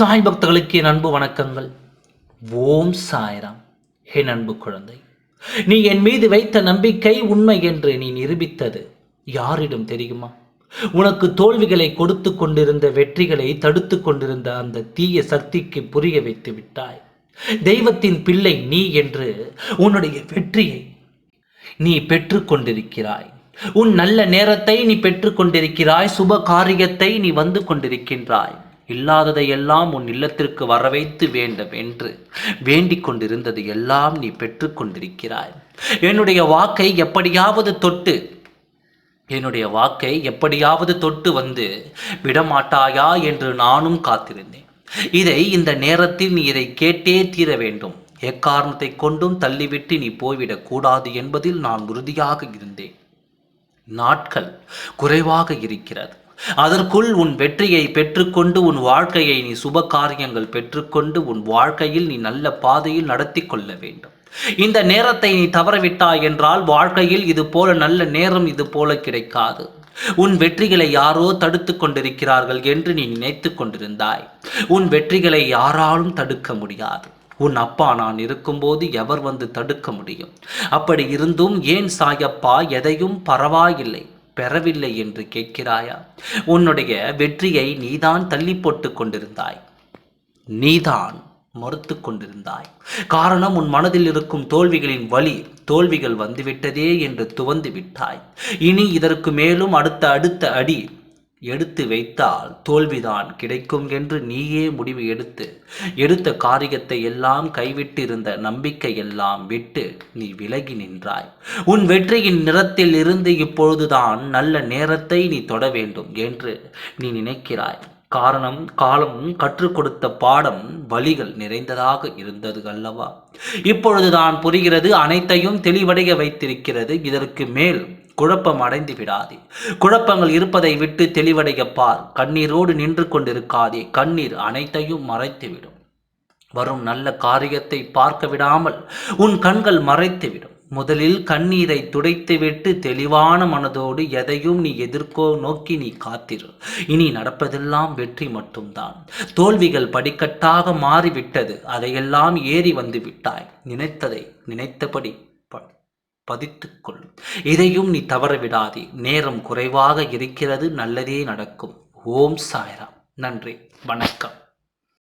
சாய் பக்தர்களுக்கு என் அன்பு வணக்கங்கள். ஓம் சாய்ராம். என் அன்பு குழந்தை. நீ என் மீது வைத்த நம்பிக்கை உண்மை என்று நீ நிரூபித்தது யாரிடம் தெரியுமா? உனக்கு தோல்விகளை கொடுத்து கொண்டிருந்த வெற்றிகளை தடுத்து கொண்டிருந்த அந்த தீய சக்திக்கு புரிய வைத்து விட்டாய். தெய்வத்தின் பிள்ளை நீ என்று உன்னுடைய வெற்றியை நீ பெற்றுக்கொண்டிருக்கிறாய் உன் நல்ல நேரத்தை நீ பெற்றுக்கொண்டிருக்கிறாய் சுப காரியத்தை நீ வந்து கொண்டிருக்கின்றாய். இல்லாததை எல்லாம் உன் இல்லத்திற்கு வரவைத்து வேண்டும் என்று வேண்டிக் கொண்டிருந்தது எல்லாம் நீ பெற்றுக்கொண்டிருக்கிறாய் என்னுடைய வாக்கை எப்படியாவது தொட்டு என்னுடைய வாக்கை எப்படியாவது தொட்டு வந்து விடமாட்டாயா என்று நானும் காத்திருந்தேன். இதை இந்த நேரத்தில் நீ இதை கேட்டே தீர வேண்டும். எக்காரணத்தை கொண்டும் தள்ளிவிட்டு நீ போய்விடக்கூடாது என்பதில் நான் உறுதியாக இருந்தேன். நாட்கள் குறைவாக இருக்கிறது. அதற்குள் உன் வெற்றியை பெற்றுக்கொண்டு உன் வாழ்க்கையை நீ சுப காரியங்கள் பெற்றுக்கொண்டு உன் வாழ்க்கையில் நீ நல்ல பாதையில் நடத்தி கொள்ள வேண்டும். இந்த நேரத்தை நீ தவறவிட்டாய் என்றால் வாழ்க்கையில் இது போல நல்ல நேரம் இது போல கிடைக்காது. உன் வெற்றிகளை யாரோ தடுத்து கொண்டிருக்கிறார்கள் என்று நீ நினைத்து கொண்டிருந்தாய். உன் வெற்றிகளை யாராலும் தடுக்க முடியாது. உன் அப்பா நான் இருக்கும்போது எவர் வந்து தடுக்க முடியும்? அப்படி இருந்தும் ஏன் சாயப்பா எதையும் பரவாயில்லை. பெறவில்லை என்று கேட்கிறாயா? உன்னுடைய வெற்றியை நீதான் தள்ளி போட்டு கொண்டிருந்தாய். நீதான் மறுத்து கொண்டிருந்தாய். காரணம் உன் மனதில் இருக்கும் தோல்விகளின் வழி தோல்விகள் வந்துவிட்டதே என்று துவந்து விட்டாய். இனி இதற்கு மேலும் அடுத்த அடுத்த அடி எடுத்து வைத்தால் தோல்விதான் கிடைக்கும் என்று நீயே முடிவு எடுத்து எடுத்த காரியத்தை எல்லாம் கைவிட்டிருந்த நம்பிக்கை எல்லாம் விட்டு நீ விலகி நின்றாய். உன் வெற்றியின் நிறத்தில் இருந்து இப்பொழுதுதான் நல்ல நேரத்தை நீ தொட வேண்டும் என்று நீ நினைக்கிறாய். காரணம் காலம் கற்றுக் கொடுத்த பாடம் வழிகள் நிறைந்ததாக இருந்தது அல்லவா? இப்பொழுதுதான் புரிகிறது அனைத்தையும் தெளிவடைய வைத்திருக்கிறது. இதற்கு மேல் குழப்பம் அடைந்து விடாதே. குழப்பங்கள் இருப்பதை விட்டு தெளிவடைய பார். கண்ணீரோடு நின்று கொண்டிருக்காதே. கண்ணீர் அனைத்தையும் மறைத்துவிடும். வரும் நல்ல காரியத்தை பார்க்க விடாமல் உன் கண்கள் மறைத்துவிடும். முதலில் கண்ணீரை துடைத்துவிட்டு தெளிவான மனதோடு எதையும் நீ எதிர்க்கோ நோக்கி நீ காத்திரு. இனி நடப்பதெல்லாம் வெற்றி மட்டும்தான். தோல்விகள் படிக்கட்டாக மாறிவிட்டது. அதையெல்லாம் ஏறி வந்து விட்டாய் நினைத்ததை நினைத்தபடி பதித்துக்கொள். இதையும் நீ தவற விடாதே நேரம் குறைவாக இருக்கிறது நல்லதே நடக்கும். ஓம் சாய்ராம். நன்றி. வணக்கம்.